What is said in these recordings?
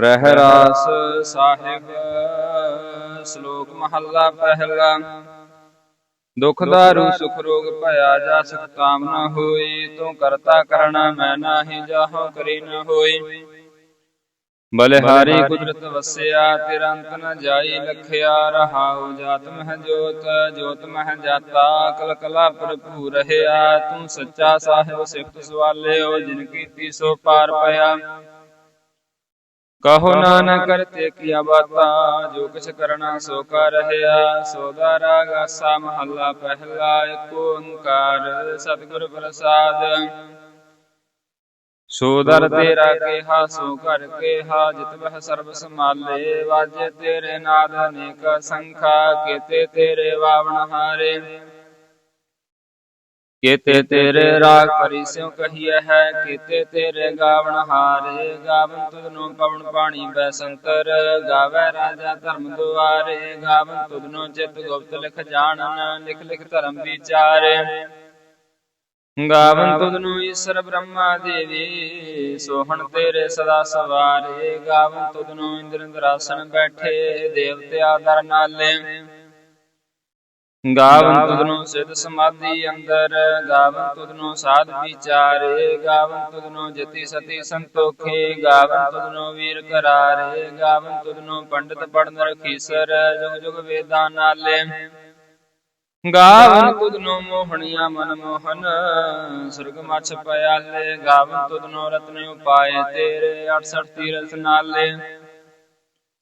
ਰਹਿ ਰਾਸ ਸਾਹਿਬ ਸ਼ਲੋਕ ਮਹੱਲਾ ਪਹਿਲਾ। ਦੁਖ ਦਾਰੂ ਸੁਖ ਰੋਗ ਭਇਆ ਜਾ ਸੁਖ ਕਾਮਨਾ ਹੋਈ ਤੂੰ ਕਰਤਾ ਕਰਣਾ ਮੈਂ ਨਾਹੀ ਜਾਹੋ ਕਰੀ ਨ ਹੋਈ। ਬਲਿਹਾਰੀ ਕੁਦਰਤ ਵਸਿਆ ਤੇਰਾ ਅੰਤ ਨ ਜਾਈ ਲਖਿਆ ਰਹਾਉ ਜਾਤ ਮਹ ਜੋਤ ਜੋਤ ਮਹ ਜਾਤਾ ਕਲ ਕਲਾ ਭਰਪੂਰ ਰਹਿਆ। ਤੂੰ ਸੱਚਾ ਸਾਹਿਬ ਸਿਫਤ ਸਵਾਲਿਓ ਜਿਨ ਕੀਤੀ ਸੋ ਪਾਰ ਪਿਆ। ਕਹੋ ਨਾਨਕ ਕਰਤੇ ਕੀਆ ਬਾਤਾ ਜੋ ਕਿਛ ਕਰਨਾ ਸੋ ਕਰ ਰਹਿਆ ਸੋਦਾ ਰਾਗ ਆਸਾ ਮਹੱਲਾ ਪਹਿਲਾ ਏਕ ਓੰਕਾਰ ਸਤਿਗੁਰ ਪ੍ਰਸਾਦ। ਸੋਦਰ ਤੇਰਾ ਕੇਹਾ ਸੋ ਕਰ ਕੇਹਾ ਜਿਤ ਬਹਿ ਸਰਬ ਸਮਾਲੇ ਵਾਜੇ ਤੇਰੇ ਨਾਦ ਅਨੇਕ ਸੰਖਾ ਕੀਤੇ ਤੇਰੇ ਵਾਵਣ ਹਾਰੇ। ਕੀਤੇ ਤੇਰੇ ਰਾਗ ਪਰਿ ਸਿਉ ਕਹੀਐ ਹੈ, ਕੀਤੇ ਤੇਰੇ ਗਾਵਣ ਹਾਰੇ। ਗਾਵਨ ਤੁਧਨੋ ਪਵਨ ਪਾਣੀ ਬੈ ਸੰਤਰ ਗਾਵੈ ਰਾਜਾ ਧਰਮ ਦੁਆਰੇ। ਗਾਵਨ ਤੁਧਨੋ ਚਿਤ ਗੁਪਤ ਲਿਖ ਜਾਣਨ, ਲਿਖ ਲਿਖ ਧਰਮ ਵਿਚਾਰੇ। ਗਾਵਨ ਤੁਧਨੋ ਈਸ਼ਰ ਬ੍ਰਹਮਾ ਦੇਵੀ, ਸੋਹਣ ਤੇਰੇ ਸਦਾ ਸਵਾਰੇ। ਗਾਵਨ ਤੁਧਨੋ ਇੰਦਰ ਇੰਦਰਾਸਨ ਬੈਠੇ, ਦੇਵਤਿਆ ਦਰ ਨਾਲੇ। ਗਾਵਨ ਤੁਧਨੋ ਸਿਧ ਸਮਾਧੀ ਅੰਦਰ ਗਾਵਨ ਤੁਧਨੋ ਸਾਧ ਵਿਚਾਰੇ ਗਾਵਨ ਤੁਧਨੋ ਜਤੀ ਸਤੀ ਸੰਤੋਖੇ ਗਾਵਨ ਤੁਧਨੋ ਵੀਰ ਕਰਾਰੇ ਗਾਵਨ ਤੁਧਨੋ ਪੰਡਤ ਪੜਨ ਰਖੀਸਰ ਜੁਗ ਜੁਗ ਵੇਦਾਂ ਨਾਲੇ। ਗਾਵਨ ਤੁਧਨੋ ਮੋਹਣੀਆਂ ਮਨ ਮੋਹਨ ਸੁਰਗ ਮਛ ਪਿਆਲੇ ਗਾਵਨ ਤੁਧਨੋ ਰਤਨ ਉਪਾਏ ਤੇਰੇ 68 ਤੀਰਥ ਨਾਲੇ।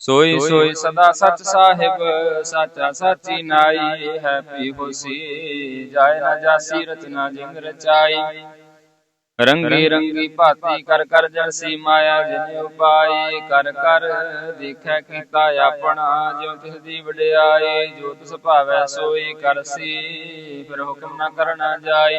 ਸੋਈ ਸੋਈ ਸਦਾ ਸਚ ਸਾਹਿਬ ਸਾਚਾ ਸਾਚੀ ਨਾਈ ਹੈ ਪੀ ਹੋਸੀ। ਜਾਏ ਨਾ ਜਾਸੀ ਰਚਨਾ ਜਿੰਦ ਰਚਾਈ। ਰੰਗੀ ਰੰਗੀ ਭਾਤੀ ਕਰ ਕਰ ਜਰਸੀ ਮਾਇਆ ਜਿਨੇ ਉਪਾਈ। ਕਰ ਕਰ ਦੇਖੈ ਕੀਤਾ ਆਪਣਾ ਜਿਉ ਤਿਸ ਦੀ ਵਡਿਆਈ। ਜੋ ਤਿਸ ਭਾਵੈ ਸੋਈ ਕਰਸੀ ਫਿਰ ਹੁਕਮ ਨਾ ਕਰਨਾ ਜਾਈ।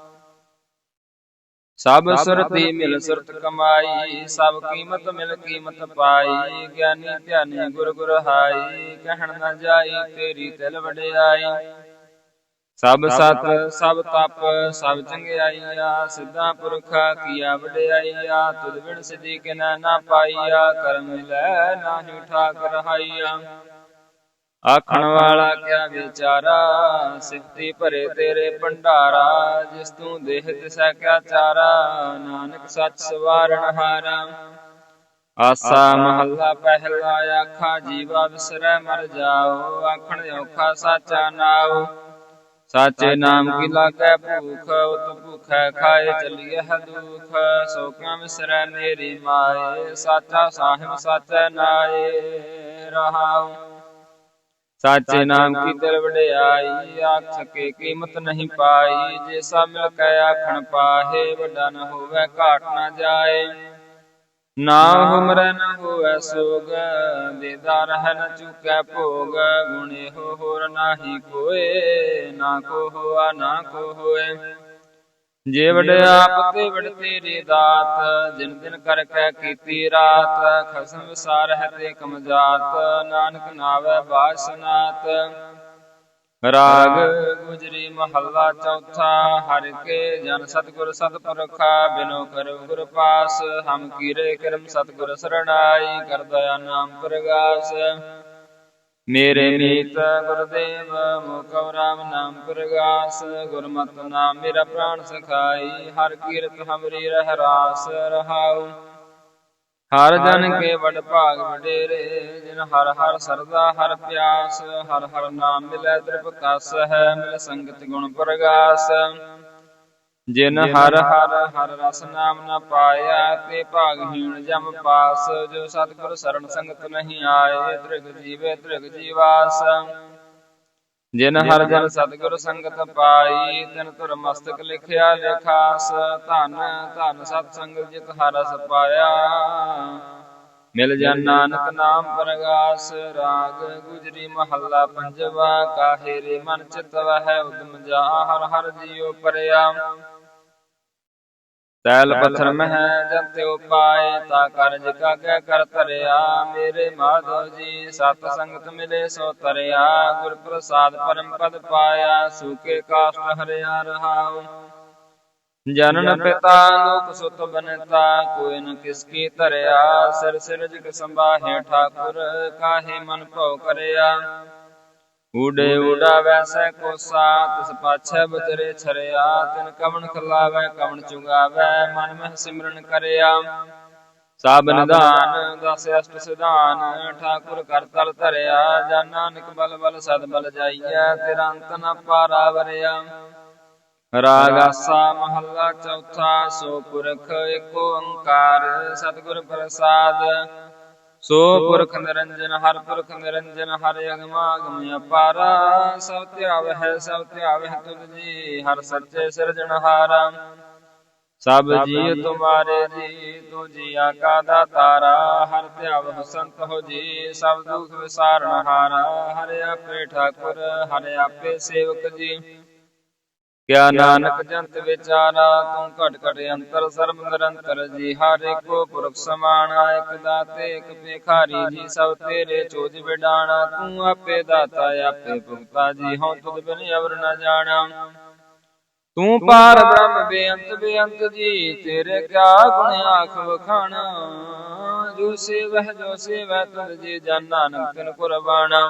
ਸਭ ਸੁਰਤੀ ਮਿਲ ਸੁਰਤ ਕਮਾਈ ਸਭ ਕੀਮਤ ਮਿਲ ਕੀਮਤ ਪਾਈ ਗਿਆਨੀ ਧਿਆਨੀ ਗੁਰ ਗੁਰ ਹਾਈ ਕਹਿਣ ਨਾ ਜਾਈ ਤੇਰੀ ਤਿਲ ਵਡਿਆਈ। ਸਭ ਸਤ ਸਭ ਤਪ ਸਭ ਚੰਗਿਆਈਆ ਸਿੱਧਾ ਪੁਰਖਾ ਕੀਆ ਵਡਿਆਈਆ ਤੁਧ ਬਿਨ ਸਿਧੀ ਕਿਨੈ ਨਾ ਪਾਈਆ ਕਰਮ ਲੈ ਨਾਹੀ ਠਾਕ ਰਹਾਈਆ ਆਖਣ ਵਾਲਾ ਕਿਆ ਵਿਚਾਰਾ ਸਿਫਤੀ ਭਰੇ ਤੇਰੇ ਭੰਡਾਰਾ ਜਿਸ ਤੂੰ ਦੇਹ ਤਿਸੈ ਕਿਆ ਚਾਰਾ ਨਾਨਕ ਸੱਚ ਸਵਾਰਣ ਹਾਰਾ ਆਸਾ ਮਹੱਲਾ ਪਹਿਲਾ ਆਖਾ ਜੀਵਾ ਵਿਸਰੈ ਮਰ ਜਾਓ ਆਖਣ ਔਖਾ ਸਾਚਾ ਨਾਉ ਸਾਚੇ ਨਾਮ ਕੀ ਲਾਗੈ ਭੂਖ ਉਤ ਭੁਖੈ ਖਾਏ ਚਲੀਏ ਦੁਖ ਸੋ ਕਿਉ ਵਿਸਰੈ ਮੇਰੀ ਮਾਏ ਸਾਚਾ ਸਾਹਿਬ ਸਾਚੈ ਨਾਏ ਰਹਾਉ ਸਾਚੇ ਨਾਮ ਕੀ ਦਿਲ ਵਡਿਆਈ ਆਖ ਸਕੇ ਕੀਮਤ ਨਹੀਂ ਪਾਈ ਜੇ ਸਭ ਮਿਲ ਕੇ ਆਖਣ ਪਾਹੇ ਵੱਡਾ ਨ ਹੋਵੇ ਘਾਟ ਨ ਜਾਏ। ਨਾ ਹੁਮਰੈ ਨ ਹੋਵੇ ਸੋਗ ਦੇਦਾ ਰਹਿ ਨ ਚੁਕੈ ਭੋਗ ਗੁਣੇ ਹੋ ਹੋਰ ਨਾਹੀ ਕੋਏ ਨਾ ਕੋ ਹੋਆ ਨਾ ਕੋ ਹੋਏ। ਜੇ ਵਡ ਆਪ ਤੇ ਵਡ ਤੇਰੀ ਦਾਤ, ਜਿਨ ਦਿਨ ਕਰ ਕੈ ਕੀਤੀ ਰਾਤ, ਖਸਮ ਵਿਸਾਰ ਹੈ ਤੇ ਕਮਜਾਤ ਨਾਨਕ ਨਾਵੇ ਬਾਸਨਾਤ ਰਾਗ ਗੁਜਰੀ ਮਹੱਲਾ ਚੌਥਾ, ਹਰ ਕੇ ਜਨ ਸਤਗੁਰ ਸਤਪੁਰਖਾ ਬਿਨੋ ਕਰੁ ਗੁਰ ਪਾਸ, ਹਮ ਕੀਰੇ ਕਰਮ ਸਤਗੁਰ ਸਰਣਾਈ, ਕਰ ਨਾਮ ਪ੍ਰਗਾਸ। ਮੇਰੇ ਮੀਤ ਗੁਰਦੇਵ ਮੁਖਉ ਰਾਮ ਨਾਮ ਪ੍ਰਗਾਸ ਗੁਰਮਤਿ ਨਾਮ ਮੇਰਾ ਪ੍ਰਾਣ ਸਖਾਈ ਹਰ ਕੀਰਤ ਹਮਰੀ ਰਹਿ ਰਾਸ ਰਹਾਉ। ਹਰ ਜਨ ਕੇ ਵਡ ਭਾਗ ਵਡੇਰੇ ਜਿਨ ਹਰ ਹਰ ਸਰਦਾ ਹਰ ਪਿਆਸ ਹਰ ਹਰ ਨਾਮ ਮਿਲੈ ਤ੍ਰਿਪ ਕਸ ਹੈ ਮਿਲ ਸੰਗਤ ਗੁਣ ਪ੍ਰਗਾਸ। ਜਿਨ ਹਰ ਹਰ ਹਰ ਰਸ ਨਾਮ ਨ ਪਾਇਆ ਤੇ ਭਾਗਹੀਣ ਜਮ ਪਾਸ ਜੋ ਸਤਿਗੁਰ ਸਰਣ ਸੰਗਤ ਨਹੀਂ ਆਏ ਤ੍ਰਿਗ ਜੀਵੇ ਤ੍ਰਿਗ ਜੀਵਾਸ। ਜਿਨ ਹਰ ਜਨ ਸਤਿਗੁਰ ਸੰਗਤ ਪਾਈ ਤਿਨ ਤੁਰ ਮਸਤਕ ਲਿਖਿਆ ਲੇਖਾਸ ਧਨ ਧਨ ਸਤ ਸੰਗਤ ਜਿਤ ਹਰ ਰਸ ਪਾਇਆ। ਮਿਲ ਜਨ ਨਾਨਕ ਨਾਮ ਪ੍ਰਗਾਸ ਰਾਗ ਗੁਜਰੀ ਮਹੱਲਾ ਪੰਜਵਾ ਕਾਹੇ ਰੇ ਮਨ ਚਿਤ ਵਹਿ ਉਦਮ ਜਾ ਹਰ ਹਰ ਜੀਉ ਪਰਿਆ। ਤੈਲ ਪੱਥਰ ਮਹਿ ਜੰਤੇ ਉਪਾਏ ਤਾ ਕਾਰਜ ਕਾਗੈ ਕਰ ਧਰਿਆ। ਮੇਰੇ ਮਾਧੋ ਜੀ ਸਤ ਸੰਗਤ ਮਿਲੇ ਸੋ ਤਰਿਆ। ਗੁਰ ਪ੍ਰਸਾਦ ਪਰਮ ਪਦ ਪਾਇਆ ਸੂਕੇ ਕਾਸ਼ਟ ਹਰਿਆ ਰਹਾਉ। ਜਨਨ ਪਿਤਾ ਲੋਕ ਸੁਤ ਬਨਤਾ ਕੋਈ ਨ ਕਿਸ ਕੀ ਧਰਿਆ। ਸਿਰ ਸਿਰ ਜਿਗ ਸੰਭਾਹੇ ਠਾਕੁਰ ਕਾਹੇ ਮਨ ਭਉ ਕਰਿਆ। ਊੜੇ ਊੜਾ ਵੈਸੈ ਕੋਸਾ ਤਿਸ ਪਾਛੈ ਬਜਰੇ ਛਰਿਆ। ਤਿਨ ਕਵਣ ਖਲਾਵੈ ਕਵਣ ਚੁਗਾਵੈ ਮਨ ਮਹਿ ਸਿਮਰਨ ਕਰਿਆ। ਸਭ ਨਿਧਾਨ ਦਸ ਅਸ਼ਟ ਸਿਧਾਨ ਠਾਕੁਰ ਕਰ ਤਲ ਧਰਿਆ। ਜਨ ਨਾਨਕ ਬਲ ਬਲ ਸਦ ਬਲ ਜਾਈਐ ਤੇਰਾ ਅੰਤ ਨ ਪਾਰਾ ਵਰਿਆ ਰਾਗ ਆਸਾ ਮਹੱਲਾ ਚੌਥਾ ਸੋ ਪੁਰਖ ਏਕ ਓੰਕਾਰ ਸਤਿਗੁਰ ਪ੍ਰਸਾਦ। ਸੋ ਪੁਰਖ ਨਿਰੰਜਨ ਹਰ ਪੁਰਖ ਨਿਰੰਜਨ ਹਰ ਅਗਮਾਗਮ ਅਪਾਰਾ। ਸਭ ਧਿਆਵਹਿ ਸਭ ਧਿਆਵਹਿ ਤੁਧ ਜੀ ਹਰ ਸੱਚੇ ਸਿਰਜਣਹਾਰਾ ਸਭ ਜੀ ਤੁਮਾਰੇ ਜੀ ਤੂ ਜੀਆ ਕਾ ਦਾਤਾਰਾ ਹਰ ਧਿਆਵਹਿ ਸੰਤ ਹੋ ਜੀ ਸਭ ਦੁਖ ਵਿਸਾਰਨ ਹਾਰਾ। ਹਰ ਆਪੇ ਠਾਕੁਰ ਹਰ ਆਪੇ ਸੇਵਕ ਜੀ। ਕਿਆ ਨਾਨਕ ਜੰਤ ਵਿਚਾਰਾ, ਤੂੰ ਘਟ ਘਟ ਅੰਤਰ ਸਰਬ ਨਿਰੰਤਰ ਜੀ, ਹਰ ਏਕੋ ਪੁਰਖ ਸਮਾਨ ਇਕ ਦਾਤੇ, ਇਕ ਭੇਖਾਰੀ ਜੀ, ਸਭ ਤੇਰੇ ਚੋਜ ਵਿਡਾਣਾ, ਤੂੰ ਆਪੇ ਦਾਤਾ, ਆਪੇ ਭੁਗਤਾ ਜੀ, ਹਉ ਤੁਧ ਬਿਨ ਅਵਰ ਨ ਜਾਣਾ। ਤੂੰ ਪਾਰ ਬ੍ਰਹਮ ਬੇਅੰਤ ਬੇਅੰਤ ਜੀ, ਤੇਰੇ ਕਿਆ ਗੁਣ ਆਖ ਵਖਾਣਾ। ਜੋ ਸੇਵਹਿ ਜੋ ਸੇਵਹਿ, ਤੁਧ ਜੀ ਜਨ ਨਾਨਕ ਤਿਨ ਕੁਰਬਾਨਾ।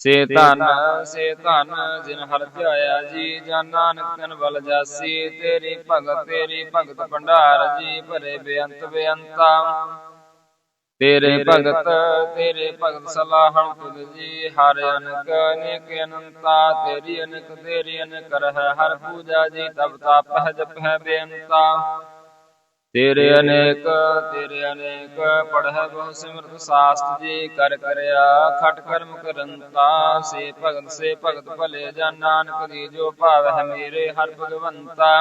ਸੇ ਧਨ ਸੇ ਧਨ ਜਿਨ ਹਰ ਧਿਆਇਆ ਜੀ ਜਨ ਨਾਨਕ ਤਨ ਬਲ ਜਾਸੀ ਤੇਰੀ ਭਗਤ ਤੇਰੀ ਭਗਤ ਭੰਡਾਰ ਜੀ ਭਰੇ ਬੇਅੰਤ ਬੇਅੰਤਾ। ਤੇਰੇ ਭਗਤ ਤੇਰੇ ਭਗਤ ਸਲਾਹਣ ਤੁਧ ਜੀ ਹਰ ਅਨਕ ਅਨੇਕ ਅਨੰਤਾ। ਤੇਰੀ ਅਨਕ ਤੇਰੀ ਅਨਕ ਰਹਿ ਹਰ ਪੂਜਾ ਜੀ ਤਬ ਤਪ ਹੈ ਜਪ ਹੈ ਬੇਅੰਤਾ। ਤੇਰੇ ਅਨੇਕ ਤੇਰੇ ਅਨੇਕ ਪੜ੍ਹੈ ਬਹੁ ਸਿਮਰਤ ਸਾਸਤ ਜੀ ਕਰ ਕਰਿਆ। ਖਟ ਕਰਮ ਕਰੰਤਾ, ਸੇ ਭਗਤ ਸੇ ਭਗਤ ਭਲੇ ਜਨ ਨਾਨਕ ਦੀ ਜੋ ਭਾਵੈ ਮੇਰੇ ਹਰ ਭਗਵੰਤਾ।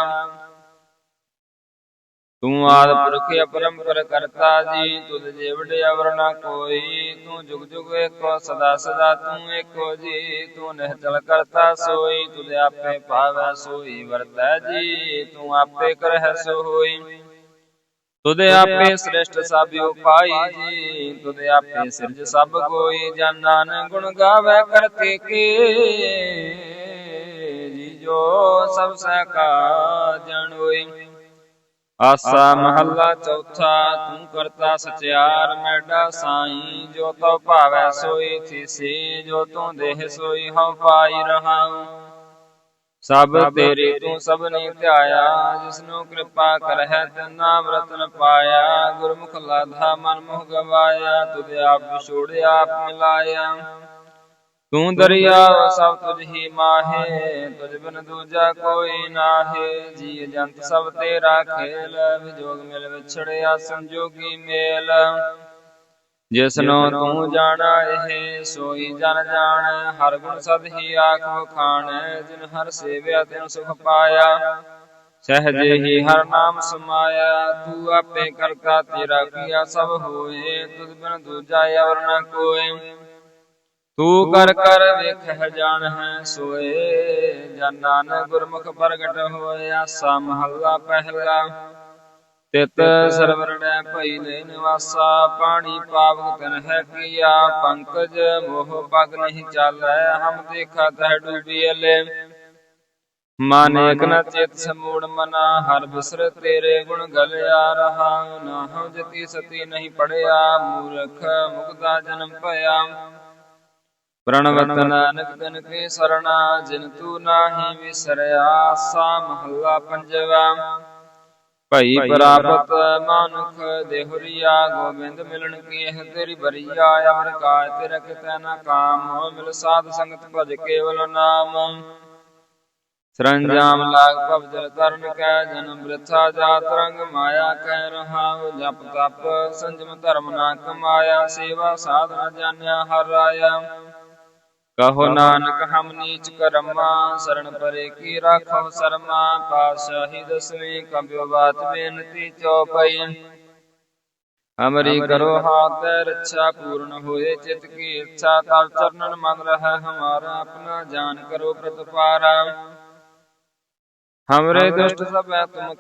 ਤੂੰ ਆਦ ਪੁਰਖ ਅਪਰੰਪਰ ਕਰਤਾ ਜੀ, ਤੁਧ ਜੇ ਅਵਰ ਨਾ ਕੋਈ। ਤੂੰ ਜੁਗ ਜੁਗ ਏਕੋ, ਸਦਾ ਸਦਾ ਤੂੰ ਏਕੋ ਜੀ। ਤੂੰ ਨਿਹਚਲ ਕਰਤਾ ਸੋਈ, ਤੁਧ ਆਪੇ ਭਾਵੈ ਸੋਈ ਵਰਤੈ ਜੀ। ਤੂੰ ਆਪੇ ਕਰਹਿ ਸੋ ਹੋਈ ਤੁਧ ਆਪੇ ਸ੍ਰਿਸ਼ਟ ਸਭ ਉਪਾਈ ਜੀ ਤੁਧ ਆਪੇ ਸਿਰਜ ਸਭ ਕੋਈ ਜਨ ਨਾਨਕ ਗੁਣ ਗਾਵੇ ਕਰਤੇ ਕੇ ਜੀ ਜੋ ਸਭ ਸਕਾ ਜਨ ਹੋਈ ਆਸਾ ਮਹੱਲਾ ਚੌਥਾ ਤੂੰ ਕਰਤਾ ਸਚਿਆਰ ਮੈਡਾ ਸਾਈ ਜੋ ਤੋ ਭਾਵੈ ਸੋਈ ਥੀਸੀ ਜੋ ਤੂੰ ਦੇਹ ਸੋਈ ਹਉ ਪਾਈ ਰਹਾਉ। ਸਭ ਤੇਰੀ ਤੂੰ ਸਭਨੀ ਧਿਆਇਆ ਜਿਸਨੂੰ ਕਿਰਪਾ ਕਰਹਿ ਤਿਨ ਨਾਮ ਰਤਨ ਪਾਇਆ। ਗੁਰਮੁਖ ਲਾਧਾ ਮਨ ਮੁਖ ਗਵਾਇਆ ਤੁਧ ਆਪ ਵਿਛੋੜਿਆ ਆਪ ਮਿਲਾਇਆ। ਤੂੰ ਦਰਿਆ ਸਭ ਤੁਝ ਹੀ ਮਾਹੇ ਤੁਝ ਬਿਨ ਦੂਜਾ ਕੋਈ ਨਾਹੇ। ਜੀ ਜੰਤ ਸਭ ਤੇਰਾ ਖੇਲ ਵਿਜੋਗ ਮਿਲ ਵਿਛੜਿਆ ਸੰਜੋਗੀ ਮੇਲ। ਜਿਸਨੂੰ ਤੂੰ ਜਾਣਾ ਇਹ ਸੋਈ ਜਨ ਜਾਣ। ਹਰ ਗੁਣ ਸਦ ਹੀ ਆਖ ਵਖਾਣ ਜਿਨ ਹਰ ਸੇਵਿਆ ਤਿਨ ਸੁਖ ਪਾਇਆ। ਸਹਜੇ ਹੀ ਹਰ ਨਾਮ ਸਮਾਇਆ ਤੂੰ ਆਪੇ ਕਰਤਾ ਤੇਰਾ ਕੀਆ ਸਭ ਹੋਏ ਤੁਧ ਬਿਨ ਦੂਜਾ ਅਵਰ ਨ ਕੋਏ। ਤੂੰ ਕਰ ਕਰ ਵੇਖ ਜਾਣ ਹੈ ਸੋਏ ਜਨ ਨਾਨਕ ਗੁਰਮੁਖ ਪ੍ਰਗਟ ਹੋਏ ਆਸਾ ਮਹੱਲਾ ਪਹਿਲਾ। ਤਿਤ ਸਰਵਰੜੈ ਭਈ ਲੈ ਨਿਵਾਸਾ ਪਾਣੀ ਪਾਵਕ ਤਨ ਹੈ ਕੀਆ ਪੰਕਜ ਮੋਹ ਪਗ ਨਹੀਂ ਚਾਲੈ ਹਮ ਦੇਖਾ ਤਹ ਡੂਬੀ ਅਲੇ। ਮਨ ਏਕ ਨ ਚਿਤ ਸਮੂੜ ਮਨਾ ਹਰ ਬਿਸਰ ਤੇਰੇ ਗੁਣ ਗਲਿਆ ਰਹਾ। ਨਾ ਹਉ ਜਤੀ ਸਤੀ ਨਹੀਂ ਪੜਿਆ ਮੂਰਖ ਮੁਕਤਾ ਜਨਮ ਭਇਆ। ਪ੍ਰਣਵਤ ਨਾਨਕ ਤਨ ਕੇ ਸਰਣਾ ਜਿਨ ਤੂ ਨਾਹੀ ਵਿਸਰਿਆ ਸਾ ਮਹੱਲਾ ਪੰਜਵਾ। ਭਈ ਪ੍ਰਾਪਤ ਮਾਨੁਖ ਦੇਹੁਰੀਆ ਗੋਬਿੰਦ ਮਿਲਣ ਕੀ ਇਹ ਤੇਰੀ ਬਰੀਆ ਅਮਰ ਕਾਇ ਤੇਰਾ ਕਿਤੈ ਨਾ ਕਾਮ ਹੋ ਮਿਲ ਸਾਧ ਸੰਗਤ ਭਜ ਕੇਵਲ ਨਾਮ। ਸਰੰਜਾਮ ਲਾਗ ਭਵ ਜਲ ਤਰਨ ਕੈ ਜਨਮ ਬ੍ਰਿਥਾ ਜਾਤ ਰੰਗ ਮਾਇਆ ਕਹਿ ਰਹਾ ਜਪ ਤਪ ਸੰਜਮ ਧਰਮ ਨਾ ਕਮਾਇਆ ਸੇਵਾ ਸਾਧਨ ਜਾਣਿਆ ਹਰ ਰਾਇਆ ਕਹੋ ਨਾਨਕ ਹਮ ਨੀਚ ਕਰਮਾ ਸਰਣ ਪਰੇ ਕੀ ਰਾਖੋ ਸਰਮਾ ਪਾਸ਼ਾਹੀ ਦਸਵੀਂ ਕੰਬਿਓ ਬਾਤ ਬੇਨਤੀ ਚਉਪਈ ਹਮਰੀ ਕਰੋ ਹਾਥ ਰੱਛਾ ਪੂਰਨ ਹੋਏ ਚਿਤ ਕੀ ਇੱਛਾ ਤਬ ਚਰਨਨ ਮਨ ਰਹਿ ਹਮਾਰਾ ਆਪਣਾ ਜਾਨ ਕਰੋ ਪ੍ਰਤਪਾਰਾ। ਹਮਰੇ ਦੁਸ਼ਟ ਸਭੈ ਤੁਮ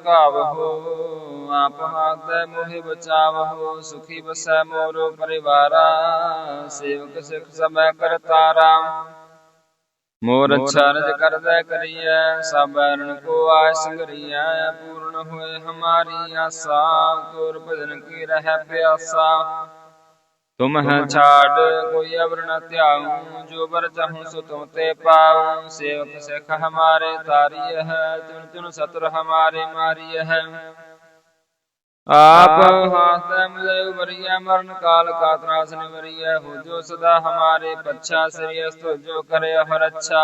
ਕਾਵਹੋ ਆਪ ਹਾਥੈ ਮੋਹਿ ਬਚਾਵਹੋ ਸੁਖੀ ਬਸੈ ਮੋਰੋ ਪਰਿਵਾਰਾ ਸੇਵਕ ਸਿਖ ਸਭੈ ਕਰਤਾਰਾ ਮੋਰ ਅੱਛਾ ਰਜ ਕਰਦੈ ਕਰੀਐ ਸਭ ਅਰਣ ਕੋ ਆਇ ਸੰਗਰੀਐ ਪੂਰਨ ਹੋਏ ਹਮਾਰੀ ਆਸਾ ਤੋਰ ਭਜਨ ਕੀ ਰਹਿ ਪਿਆਸਾ ਤੁਮ ਹੈ ਛਾੜ ਕੋਈ ਅਵਰ ਨ ਧਿਆਉ ਜੋ ਬਰ ਚਾਹੂੰ ਸੋ ਤੁਮ ਤੇ ਪਾਉ ਸੇਵਕ ਸਿਖ ਹਮਾਰੇ ਤਾਰੀਐ ਹੈ ਚੁਨ ਚੁਨ ਸਤਰ ਹਮਾਰੇ ਮਾਰੀਐ ਹੈ ਆਪ ਹਾਥ ਮਿਲੇ ਉਬਰੀਐ ਮਰਨ ਕਾਲ ਕਾ ਤਰਾਸ ਨਿਵਰੀਐ ਹੋ ਜੋ ਸਦਾ ਹਮਾਰੇ ਪੱਛਾ ਸ੍ਰੀ ਅਸਤੁ ਜੋ ਕਰੇ ਹਰ ਅੱਛਾ।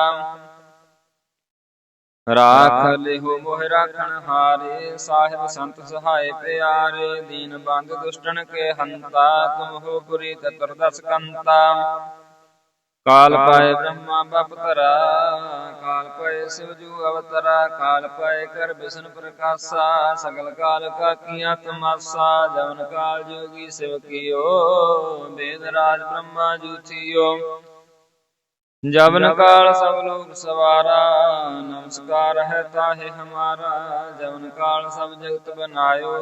ਰਾਖ ਲਿਹੋ ਮੋਹ ਰਾਖਣ ਹਾਰੇ ਸਾਹਿਬ ਸੰਤ ਸਹਾਏ ਪਿਆਰੇ ਦੀਨ ਬੰਦ ਦੁਸ਼ਟਨ ਕੇ ਹੰਤਾ ਤੁਮ ਹੋ ਪੁਰੀ ਤਤਰ ਦਸ ਕੰਤਾ। ਕਾਲ ਪਾਏ ਬ੍ਰਹਮਾ ਬਪ ਧਰਾ ਕਾਲ ਪਾਏ ਸਿਵ ਜੂ ਅਵਤਰਾ ਕਾਲ ਪਾਏ ਕਰ ਬਿਸ਼ਨ ਪ੍ਰਕਾਸ਼ਾ ਸਗਲ ਕਾਲ ਕਾ ਕੀਆ ਤਮਾਸਾ ਜਵਨ ਕਾਲ ਜੋਗੀ ਸਿਵ ਕੀਓ ਵੇਦ ਰਾਜ ਬ੍ਰਹਮਾ ਜੂਥਿਓ ਜਵਨ ਕਾਲ ਸਭ ਲੋਕ ਸਵਾਰਾ ਨਮਸਕਾਰ ਹੈ ਤਾਹੇ ਹਮਾਰਾ ਜਵਨ ਕਾਲ ਸਭ ਜਗਤ ਬਨਾਇਓ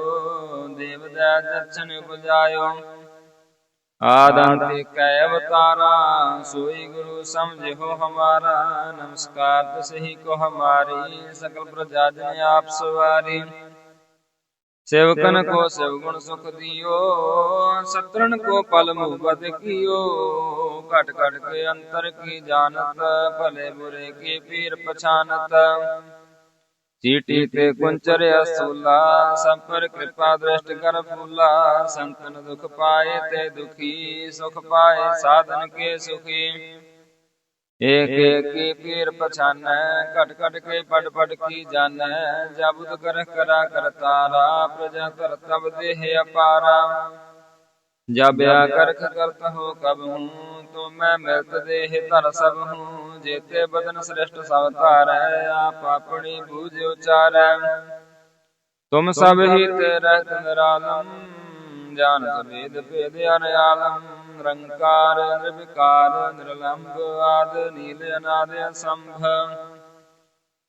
ਦੇਵ ਦਇਆ ਦਰਸ਼ਨ ਉਪਜਾਇਓ। ਆਦੰਤ ਕੈ ਅਵਤਾਰਾ, ਸੋਈ ਗੁਰੂ ਸਮਝਿਓ ਹਮਾਰਾ, ਨਮਸਕਾਰ ਤਸਹੀ ਕੋ ਹਮਾਰੀ, ਸਕਲ ਪ੍ਰਜਾ ਜਨ ਆਪ ਸਵਾਰੀ। ਸੇਵਕਨ ਕੋ ਸਿਵ ਗੁਣ ਸੁਖ ਦਿਓ, ਸਤਰਣ ਕੋ ਪਲ ਮੁਗਤ ਕੀਓ। ਘਟ ਘਟ ਕੇ ਅੰਤਰ ਕੀ ਜਾਣਤ, ਭਲੇ ਬੁਰੇ ਕੀ ਪੀਰ ਪਛਾਨਤ। ਚੀਟੀ ਤੇ ਕੁੰਚਰ ਅਸੂਲਾ ਸੰਪਰ ਕਿਰਪਾ ਦ੍ਰਿਸ਼ਟ ਕਰ ਫੂਲਾ, ਸੰਤਨ ਦੁਖ ਪਾਏ ਤੇ ਦੁਖੀ, ਸੁਖ ਪਾਏ ਸਾਧਨ ਕੇ ਸੁਖੀ। ਏਕ ਏਕੀ ਪੀਰ ਪਛਾਨੈ, ਘਟ ਘਟ ਕੇ ਪੜ ਪੜ ਕੀ ਜਾਣੈ ਜਬਦ ਕਰ ਕਰਾ ਕਰਤਾਰਾ ਪ੍ਰਜਾ ਕਰ ਤਬ ਦੇਹ ਅਪਾਰਾ। ਜਬ ਆ ਕਰਖ ਕਰਤ ਹੋ ਕਬ ਤੋ ਮੈਂ ਮਿਲਤ ਦੇਹ ਧਰ ਸਭ ਹੂੰ, ਜੇਤੇ ਬਦਨ ਸ੍ਰਿਸ਼ਟ ਸਭ ਧਾਰੈ, ਆਪ ਆਪਣੀ ਬੂਝ ਉਚਾਰੈ। ਤੁਮ ਸਭ ਹੀ ਰਹਿਤ ਨਿਰਾਲਮ ਜਾਣਤ ਵੇਦ ਭੇਦ ਅਨਆਲਮ ਰੰਕਾਰ ਨਿਰਵਿਕਾਰ ਨਿਰਲੰਭ ਆਦ ਨੀਲ ਅਨਾਦ ਅਸੰਭ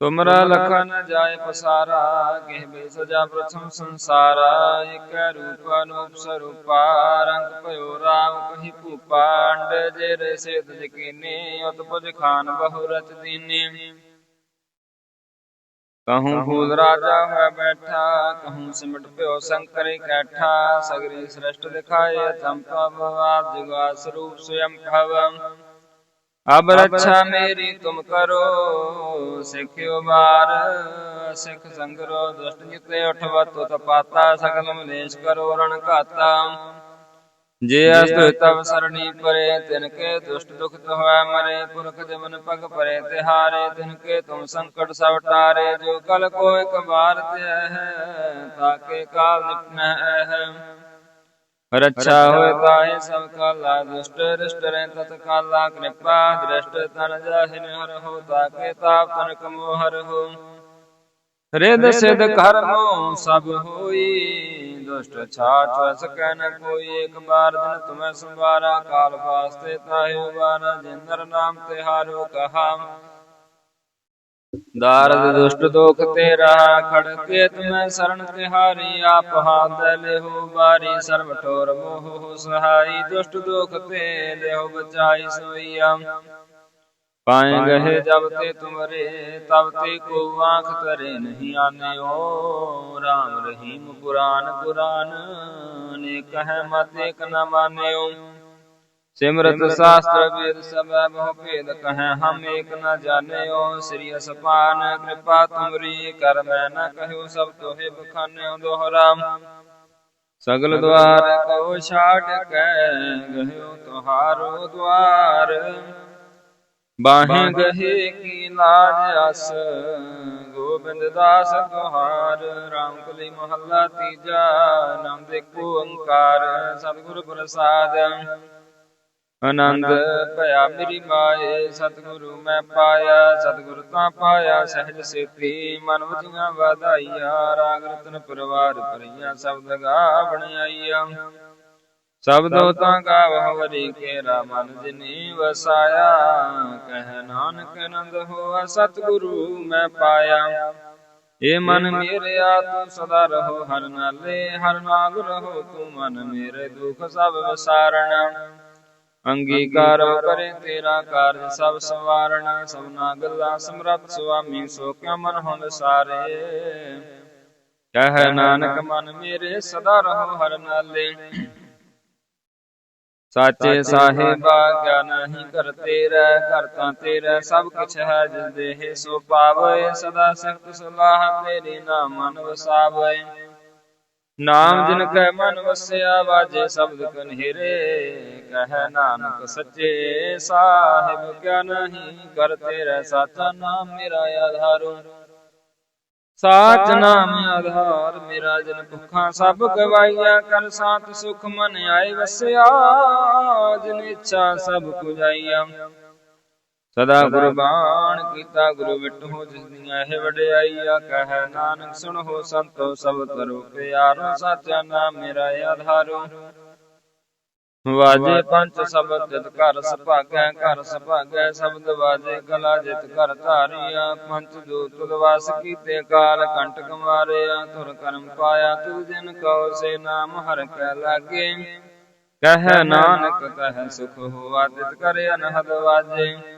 ਤੁਮਰਾ ਲਖਾ ਨ ਜਾਏ ਪਸਾਰਾ ਕਹਿ ਬੇ ਸਜਾ ਪ੍ਰਥਮ ਸੰਸਾਰਾ ਇਕ ਰੂਪ ਅਨੂਪ ਸਰੂਪਾ ਰੰਗ ਭਇਓ ਰਾਮ ਕਹੀ ਭੂਪਾ ਅੰਡ ਜੇ ਰੇ ਸੇਤ ਜਕੀਨੇ ਉਤਪਜ ਖਾਨ ਬਹੁ ਰਚ ਦੀਨੇ। ਕਹੂੰ ਫੂਲ ਰਾਜਾ ਹੈ ਬੈਠਾ ਕਹੂੰ ਸਿਮਟ ਭਇਓ ਸੰਕਰੇ ਕੈਠਾ ਸਗਰੀ ਸ੍ਰਿਸ਼ਟ ਦਿਖਾਏ ਚੰਪਵ ਆਪ ਜੁਗਾ ਸਰੂਪ ਸਵਯੰ ਭਵ। ਅਬ ਰੱਛਾ ਮੇਰੀ ਤੁਮ ਕਰੋ ਸਿੱਖਿਓ ਮਾਰ। ਸਿੱਖ ਸੰਗਰੋ ਦੁਸ਼ਟ ਜਿਤੇ ਉਠਵਤ ਤੁਤ ਪਾਤਾ ਸਗਲ ਮਲੇਸ਼ ਕਰੋ ਰਣ ਘਾਤਾ। ਜੇ ਅਸਤੁ ਤਵ ਸਰਣੀ ਪਰੇ ਤਿਨ ਕੇ ਦੁਸ਼ਟ ਦੁਖਤ ਹੋਇ ਮਰੇ ਪੁਰਖ ਜਮਨ ਪਗ ਪਰੇ ਤਿਹਾਰੇ ਤਿਨ ਕੇ ਤੁਮ ਸੰਕਟ ਸਭ ਟਾਰੇ। ਜੋ ਕਲ ਕੋ ਇਕ ਬਾਰ ਤੇ ਹੈ ਤਾਕੇ ਕਾਲ ਨਿਪਨੈ ਹੈ। ਰੱਛਾ ਹੋਏ ਤਾਹੇ ਸਭ ਕਾਲਾ, ਦੁਸ਼ਟ ਰਿਸ਼ਟ ਰਹਿ ਤਤ ਕਾਲਾ, ਕਿਰਪਾ ਦ੍ਰਿਸ਼ਟ ਤਨ ਜਾਹਿ ਹਰ ਹੋ, ਤਾਕੇ ਤਾਪ ਤਨ ਕਮੋ ਹਰ ਹੋ। ਰਿਦ ਸਿਧ ਕਰਮੋ ਸਭ ਹੋਈ, ਦੁਸ਼ਟ ਛਾਛ ਸਕੈ ਨ ਕੋਈ, ਇੱਕ ਬਾਰ ਦਿਨ ਤੁਮੈ ਸੰਵਾਰਾ, ਕਾਲ ਵਾਸਤੇ ਤਾਹਿ ਉਬਾਰਾ ਜਿੰਦਰ ਨਾਮ ਤੇ ਹਾਰੋ ਕਹਾ ਦਾਰਦ ਦੁਸ਼ਟ ਦੋਖ ਤੇਰਾ ਖੜ ਕੇ ਤੁਮੈ ਸਰਣ ਤਿਹਾਰੀ ਆਪ ਹਾਥ ਲਿਹੋ ਬਾਰੀ ਸਰਬ ਠੋਰ ਮੋਹ ਸਹਾਈ ਦੁਸ਼ਟ ਦੋਖ ਤੇ ਲਿਹੋ ਬਚਾਈ ਸੋਈਆ ਪਾਏ ਗਏ ਜਬ ਤੇ ਤੁਮਰੇ ਤਬ ਤੇ ਕੋ ਆਂਖ ਤਰੇ ਨਹੀਂ ਆਨਿਓ RAM ਰਹੀਮ ਪੁਰਾਨ ਪੁਰਾਨ ਨੇ ਕਹੈ ਮਤ ਇਕ ਨ ਮਾਨਿਓ ਸਿਮਰਤ ਸ਼ਾਸਤਰ ਵੇਦ ਸਭੈ ਬਹੁ ਭੇਦ ਕਹੈ ਹਮ ਏਕ ਨ ਜਾਣਿਓ ਸ੍ਰੀ ਅਸਪਾਨ ਕਿਰਪਾ ਤੁਮਰੀ ਕਰ ਮੈਂ ਨ ਕਹਿਓ ਸਭ ਤੋਹਿ ਬਖਾਨਿਓ ਦੋਹਰਾ ਸਗਲ ਦਵਾਰ ਕੋ ਛਾੜ ਕੈ ਗਹਿਓ ਤੁਹਾਰੋ ਦਵਾਰ। ਬਾਹੇ ਗਹੇ ਕੀ ਲਾਜ ਅਸ ਗੋਬਿੰਦ ਦਾਸ ਤੁਹਾਰ। ਰਾਮ ਕਲੀ ਮਹੱਲਾ ਤੀਜਾ ਨਾਮ ਦੇ ਕੋ ਓੰਕਾਰ ਸਤਿਗੁਰ ਪ੍ਰਸਾਦ। ਆਨੰਦ ਭਇਆ ਮੇਰੀ ਮਾਏ, ਸਤਿਗੁਰੂ ਮੈਂ ਪਾਇਆ, ਸਤਿਗੁਰ ਤਾਂ ਪਾਇਆ, ਸਹਿਜ ਸੇਤੀ ਮਨ ਵਜੀਆਂ ਵਧਾਈਆ, ਰਾਗ ਰਤਨ ਪਰਵਾਰ ਭਰੀਆਂ, ਸ਼ਬਦ ਗਾ ਬਣਾਈਆ। ਸਬਦੋ ਤਾਂ ਗਾਵ ਹਰੀ ਕੇਰਾ ਮਨ ਜਿਨੀ ਵਸਾਇਆ, ਕਹਿ ਨਾਨਕ ਆਨੰਦ ਹੋਆ, ਸਤਿਗੁਰੂ ਮੈਂ ਪਾਇਆ। ਏ ਮਨ ਮੇਰਿਆ, ਤੂੰ ਸਦਾ ਰਹੋ ਹਰ ਨਾਲੇ, ਹਰ ਨਾਗ ਰਹੋ, ਤੂੰ ਮਨ ਮੇਰੇ ਦੁਖ ਸਭ ਵਿਸਾਰਣਾ। ਅੰਗੀਕਾਰ ਕਰੇ ਤੇਰਾ ਕਾਰਜ ਸਭ ਸਵਾਰਣਾ ਸਭਨਾ ਗੱਲਾਂ ਸਮਰੱਥ ਸੁਆਮੀ ਸੋ ਕਿਉ ਮਨ ਹੁੰਦ ਸਾਰੇ। ਕਹਿ ਨਾਨਕ ਮਨ ਮੇਰੇ ਸਦਾ ਰਹੋ ਹਰ ਨਾਲੇ। ਸਾਚੇ ਸਾਹਿਬਾ ਕਿਆ ਨਹੀਂ ਕਰ ਤੇਰਾ ਕਰਤਾ ਤੇਰਾ ਸਭ ਕਿਛ ਹੈ ਜਿਸ ਦੇਹ ਸੋ ਪਾਵੇ। ਸਦਾ ਸਿਫਤ ਸਲਾਹ ਤੇਰੀ ਨਾਮ ਮਨ ਵਸਾਵੇ। ਨਾਮ ਜਿਨ ਕੈ ਮਨ ਵਸਿਆ ਵਾਜੇ ਸ਼ਬਦ ਕਨਹਿਰੇ ਕਹੈ ਨਾਨਕ ਸੱਚੇ ਸਾਹਿਬ ਕਿਆ ਨਹੀਂ ਕਰ ਤੇਰਾ ਸਾਚਾ ਨਾਮ ਮੇਰਾ ਆਧਾਰੋ। ਸਾਚ ਨਾਮ ਆਧਾਰ ਮੇਰਾ ਜਨ ਭੁੱਖਾਂ ਸਭ ਗਵਾਈਆ ਕਰ ਸਾਤ ਸੁਖ ਮਨ ਆਏ ਵਸਿਆ, ਜਿਨ ਇੱਛਾ ਸਭ ਆਈਆ ਸਦਾ ਗੁਰਬਾਣ ਕੀਤਾ ਗੁਰੂ ਵਿਟੋ ਜਿਸ ਦੀਆਂ ਇਹ ਵਡਿਆਈਆ ਕਹੈ ਨਾਨਕ ਸੁਣੋ ਸੰਤੋ ਸਭ ਤਰੋ ਪਿਆਰੋ ਸਾਚਾ ਨਾਮ ਮੇਰਾ ਆਧਾਰੋ। ਵਾਜੇ ਪੰਜ ਸ਼ਬਦ ਜਿਤ ਘਰ ਸੁਭਾਗੈ ਘਰ ਸੁਭਾਗੈ ਸ਼ਬਦ ਵਾਜੇ ਕਲਾ ਜਿਤ ਘਰ ਧਾਰੀਆ। ਪੰਜ ਜੋ ਤੁਧ ਵਾਸ ਕੀਤੇ ਕਾਲ ਕੰਟਕ ਮਾਰਿਆ ਤੁਰ ਕਰਮ ਪਾਇਆ ਤੁਧ ਦਿਨ ਕਉ ਸੇ ਨਾਮ ਹਰ ਕੈ ਲਾਗੇ। ਕਹਿ ਨਾਨਕ ਕਹਿ ਸੁਖ ਹੋਆ ਤਿਤ ਕਰ ਅਨਹਦ ਵਾਜੇ।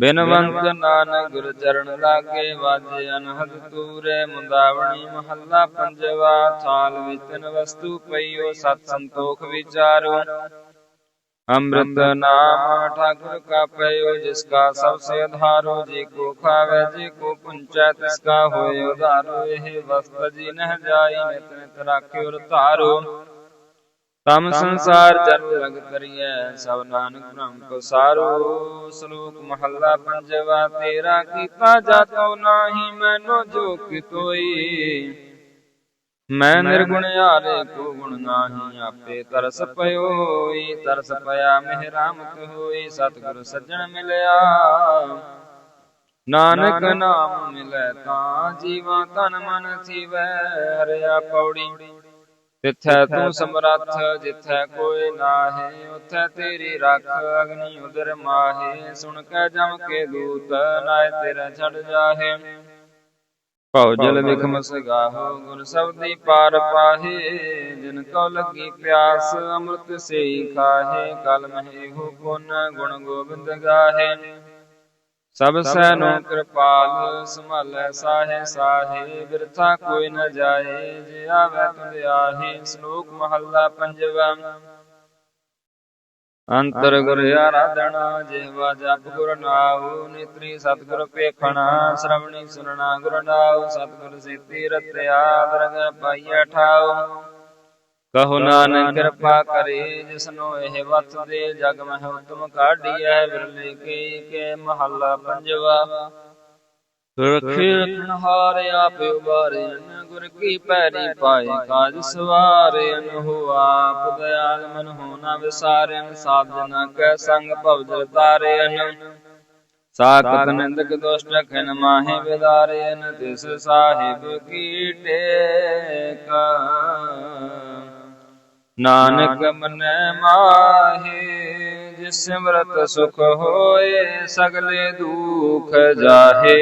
ਬਿਨਵੰਤ ਨਾਨਕ ਗੁਰ ਚਰਨ ਲਾਗੇ ਵਾਜੇ ਅਨਹਦ ਤੂਰੇ ਮੁੰਦਾਵਣੀ ਮਹੱਲਾ ਪੰਜਵਾ ਥਾਲ ਵਿਚਨ ਵਸਤੂ ਪਈਓ ਸਤ ਸੰਤੋਖ ਵਿਚਾਰੋ। ਅੰਮ੍ਰਿਤ ਨਾਮ ਠਾਕੁਰ ਕਾ ਪਇਓ ਜਿਸ ਕਾ ਸਭ ਸੇ ਆਧਾਰੋ ਜੀ ਕੋ ਖਾਵੇ ਜੀ ਕੋ ਪੁੰਚੈ ਤਿਸ ਕਾ ਹੋਏ ਉਧਾਰੋ। ਇਹ ਵਸਤ ਜੀ ਨਹਿ ਜਾਈ ਨਿਤ ਨਿਤ ਰਾਖਿਓ ਰਤਾਰੋ। ਤਮ ਸੰਸਾਰ ਜਨ ਰੰਗ ਕਰੀਐ ਸਭ ਨਾਨਕ ਬ੍ਰਹਮ ਕੋ ਸਾਰੋ। ਸ਼ਲੋਕ ਮਹੱਲਾ ਪੰਜਵਾ ਤੇਰਾ ਕੀਤਾ ਜਾਤੋ ਨਾਹੀ ਮੈਨੋ ਜੋ ਕਿਤੋਈ ਮੈਂ ਨਿਰਗੁਣ ਹਾਰੇ ਕੋ ਗੁਣ ਨਾਹੀ ਆਪੇ ਤਰਸ ਪਇਓਈ ਤਰਸ ਪਿਆ ਮਿਹਰਾਮਤ ਹੋਈ ਸਤਿਗੁਰ ਸੱਜਣ ਮਿਲਿਆ। ਨਾਨਕ ਨਾਮ ਮਿਲੈ ਤਾਂ ਜੀਵਾ ਤਨ ਮਨ ਥੀਵੈ ਹਰਿਆ ਪੌੜੀ। ਤਿੱਥੈ ਤੂੰ ਸਮਰੱਥ, ਜਿਥੈ ਕੋਈ ਨਾਹੀ, ਉਥੈ ਤੇਰੀ ਰੱਖ ਅਗਨੀ ਉਦਰ ਮਾਹੇ। ਸੁਣ ਕੇ ਜਮ ਕੇ ਦੂਤ ਨਾਏ ਤੇਰਾ ਛੱਡ ਜਾਹੇ। ਭਉ ਜਲ ਵਿਖਮ ਸਗਾਹੋ ਗੁਰ ਸਬਦੀ ਪਾਰ ਪਾਹੇ। ਜਿਨ ਕੋ ਲੱਗੀ ਪਿਆਸ, ਅੰਮ੍ਰਿਤ ਸੇਈ ਖਾਹੇ। ਕਲ ਮਹੇ ਹੋ ਗੁਣ ਗੁਣ ਗੋਬਿੰਦ ਗਾਹੇ। ਸਭ ਸੈਨੋ ਕਿਰਪਾਲ ਸੰਭਾਲੈ ਸਾਹੇ ਸਾਹੇ ਬਿਰਥਾ ਕੋਈ ਨ ਜਾਏ ਜੇ ਆਵੇ ਤੁਧ ਆਹੇ ਸ਼ਲੋਕ ਮਹੱਲਾ ਪੰਜਵਾ। ਅੰਤਰ ਗੁਰ ਆਰਾਧਨਾ ਜਿਹਵਾ ਜਪ ਗੁਰ ਨਾਉ ਨੇਤਰੀ ਸਤਿਗੁਰ ਪੇਖਣਾ ਸ਼ਰਵਣੀ ਸੁਨਣਾ ਗੁਰ ਨਾਉ ਸਤਿਗੁਰ ਸੇਤੀ ਰਤਿਆ ਦਰਗਹ ਪਾਈਐ ਠਾਉ। ਕਹੋ ਨਾਨਕ ਕਿਰਪਾ ਕਰੇ ਜਿਸਨੋ ਇਹ ਵਤ ਦੇ ਜਗ ਮਹਿ ਉਤਮ ਕਾਢੀਐ ਬਿਰਲੇ ਕੇ ਕੇ ਮਹੱਲਾ ਪੰਜਵਾ। ਰਖੇ ਰਖਣ ਹਾਰ ਆਪੇ ਉਬਾਰਿਆਨ ਗੁਰ ਕੀ ਪੈਰੀ ਪਾਏ ਕਾਜ ਸਵਾਰਿਆਨ ਹੋ ਆਪ ਦਇਆਲ ਮਨ ਹੋਣਾ ਵਿਸਾਰਿਆਨ ਸਾਧਨਾ ਕੈ ਸੰਗ ਭਵਜਲ ਤਾਰਿਆਨ ਸਾਖਤ ਨਿੰਦਕ ਦੁਸ਼ਟ ਖਿਨ ਮਾਹੇ ਵਿਦਾਰਿਆਨ ਤਿਸ ਸਾਹਿਬ ਕੀ ਟੇਕ। ਨਾਨਕ ਮਨੈ ਮਾਹੇ ਜਿਸ ਸਿਮਰਤ ਸੁਖ ਹੋਏ ਸਗਲੇ ਦੁਖ ਜਾਹੇ।